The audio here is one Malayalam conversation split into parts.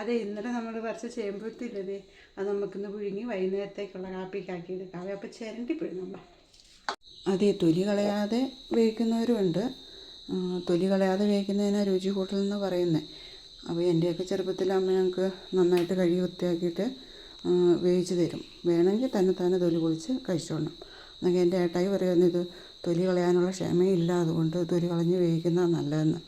അതെ ഇന്നലെ നമ്മൾ പറിച്ച ചേമ്പത്തില്ലേ അത് നമുക്കിന്ന് പുഴുങ്ങി വൈകുന്നേരത്തേക്കുള്ള കാപ്പിക്കാക്കി എടുക്കാം അപ്പോൾ ചിരണ്ടി പിഴുങ്ങണം അതെ തൊലി കളയാതെ വേവിക്കുന്നവരുമുണ്ട് തൊലി കളയാതെ വേവിക്കുന്നതിനാ രുചി കൂട്ടലെന്ന് പറയുന്നത് അപ്പോൾ എന്റെയൊക്കെ ചെറുപ്പത്തിൽ അമ്മ ഞങ്ങൾക്ക് നന്നായിട്ട് കഴുകി വൃത്തിയാക്കിയിട്ട് വേവിച്ച് തരും. വേണമെങ്കിൽ തന്നെ തന്നെ തൊലി പൊളിച്ച് കഴിച്ചോണം. എന്നൊക്കെ എന്റെ ഏട്ടായി പറയുന്നത് തൊലി കളയാനുള്ള ക്ഷമയില്ല. അതുകൊണ്ട് തൊലി കളഞ്ഞ് വേവിക്കുന്നതാണ് നല്ലതെന്ന്.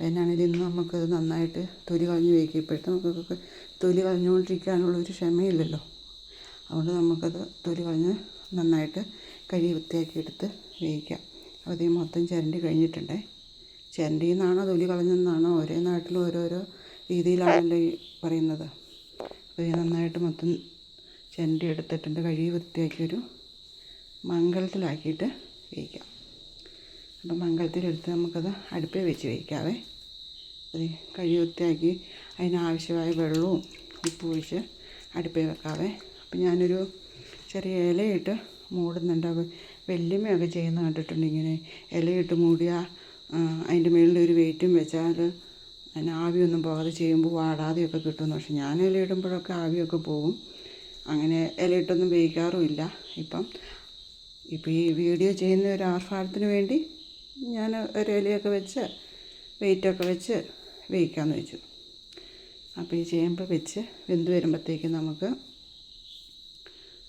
എന്നാണെങ്കിൽ ഇന്ന് നമുക്കത് നന്നായിട്ട് തൊലി കളഞ്ഞ് വേവിക്കും ഇപ്പോഴത്തെ നമുക്കൊക്കെ തൊലി കളഞ്ഞുകൊണ്ടിരിക്കാനുള്ള ഒരു ക്ഷമയില്ലല്ലോ. അതുകൊണ്ട് നമുക്കത് തൊലി കളഞ്ഞ് നന്നായിട്ട് കഴുകി വൃത്തിയാക്കി എടുത്ത് വേവിക്കാം അപ്പോൾ ഇത് മൊത്തം ചിരണ്ടി കഴിഞ്ഞിട്ടുണ്ടേ. ചിരണ്ടിയിൽ നിന്നാണോ തൊലി കളഞ്ഞെന്നാണോ ഓരോ നാട്ടിലും ഓരോരോ രീതിയിലാണല്ലോ ഈ പറയുന്നത്. അപ്പോൾ ഇത് നന്നായിട്ട് മൊത്തം ചിരണ്ടി എടുത്തിട്ടുണ്ട്. കഴുകി വൃത്തിയാക്കി ഒരു മംഗളത്തിലാക്കിയിട്ട് വേവിക്കാം. അപ്പം മംഗളത്തിലെടുത്ത് നമുക്കത് അടുപ്പിൽ വെച്ച് വയ്ക്കാവേ അത് കഴി വൃത്തിയാക്കി അതിനാവശ്യമായ വെള്ളവും ഉപ്പ് ഒഴിച്ച് അടുപ്പിൽ വെക്കാവേ. അപ്പം ഞാനൊരു ചെറിയ ഇലയിട്ട് മൂടുന്നുണ്ട്. വെല്ലുമയൊക്കെ ചെയ്യുന്ന കണ്ടിട്ടുണ്ട് ഇങ്ങനെ. ഇലയിട്ട് മൂടിയ അതിന്റെ മുകളിൽ ഒരു വെയിറ്റും വെച്ചാൽ അതിന് ആവിയൊന്നും പോകാതെ ചെയ്യുമ്പോൾ വാടാതെയൊക്കെ കിട്ടുമെന്ന്. പക്ഷെ ഞാൻ ഇലയിടുമ്പോഴൊക്കെ ആവിയൊക്കെ പോകും. അങ്ങനെ ഇലയിട്ടൊന്നും വേവിക്കാറുമില്ല. ഇപ്പം ഇപ്പോൾ ഈ വീഡിയോ ചെയ്യുന്ന ഒരു ആർഭാടത്തിന് വേണ്ടി ഞാൻ ഒരു ഇലയൊക്കെ വെച്ച് വെയിറ്റൊക്കെ വെച്ച് വേവിക്കാമെന്ന് വെച്ചു. അപ്പോൾ ഈ ചേമ്പ് വെച്ച് വെന്ത് വരുമ്പോഴത്തേക്കും നമുക്ക്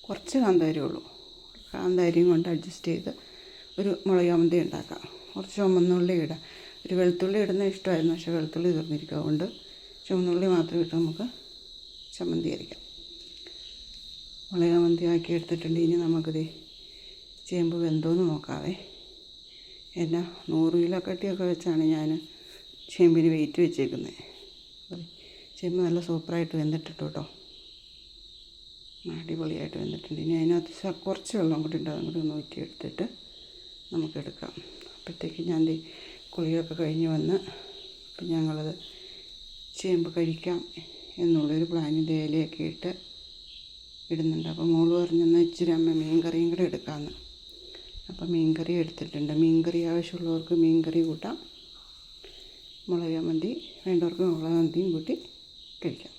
കുറച്ച് കാന്താരി ഉള്ളൂ. കാന്താരിയും കൊണ്ട് അഡ്ജസ്റ്റ് ചെയ്ത് ഒരു മുളക് ചമ്മന്തി ഉണ്ടാക്കാം. കുറച്ച് ചുമന്നുള്ളി ഇടാം. ഒരു വെളുത്തുള്ളി ഇടുന്ന ഇഷ്ടമായിരുന്നു പക്ഷേ വെളുത്തുള്ളി തീർന്നിരിക്കും. അതുകൊണ്ട് ചുമന്നുള്ളി മാത്രം ഇട്ട് നമുക്ക് ചമ്മന്തി അരിക്കാം. മുളക് ആക്കി എടുത്തിട്ടുണ്ട് ഇനി നമുക്കിത് ചേമ്പ് വെന്തോന്ന് നോക്കാവേ. എന്നാ നൂറ് കിലോ കട്ടിയൊക്കെ വെച്ചാണ് ഞാൻ ചേമ്പിന് വെയിറ്റ് വെച്ചേക്കുന്നത് ചെമ്പ് നല്ല സൂപ്പറായിട്ട് വെന്തിട്ടിട്ടു കേട്ടോ. അടിപൊളിയായിട്ട് വെന്തിട്ടുണ്ട്. ഇനി അതിനകത്ത് കുറച്ച് വെള്ളം കൂടി ഉണ്ട്. അതും കൂടി ഊറ്റിയെടുത്തിട്ട് നമുക്കെടുക്കാം അപ്പോഴത്തേക്ക് ഞാൻ കുളിയൊക്കെ കഴിഞ്ഞ് വന്ന് അപ്പം ഞങ്ങളത് ചേമ്പ് കഴിക്കാം എന്നുള്ളൊരു പ്ലാനിന്റെ ഇലയൊക്കെ ഇട്ട് ഇടുന്നുണ്ട്. അപ്പോൾ മോൾ പറഞ്ഞെന്നാൽ ഇച്ചിരി അമ്മ മീൻ കറിയും കൂടെ എടുക്കാമെന്ന് അപ്പോൾ മീൻ കറി എടുത്തിട്ടുണ്ട്. മീൻ കറി ആവശ്യമുള്ളവർക്ക് മീൻ കറി കൂട്ടാം. മുളക് മന്തി വേണ്ടവർക്ക് മുളക് മന്തിയും കൂട്ടി കഴിക്കാം.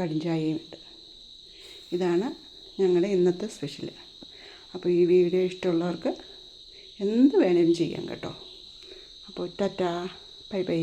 കടിഞ്ചായയും ഉണ്ട്. ഇതാണ് ഞങ്ങളുടെ ഇന്നത്തെ സ്പെഷ്യൽ അപ്പോൾ ഈ വീഡിയോ ഇഷ്ടമുള്ളവർക്ക് എന്ത് വേണേലും ചെയ്യാം കേട്ടോ. അപ്പോൾ ടാറ്റാ. Bye bye.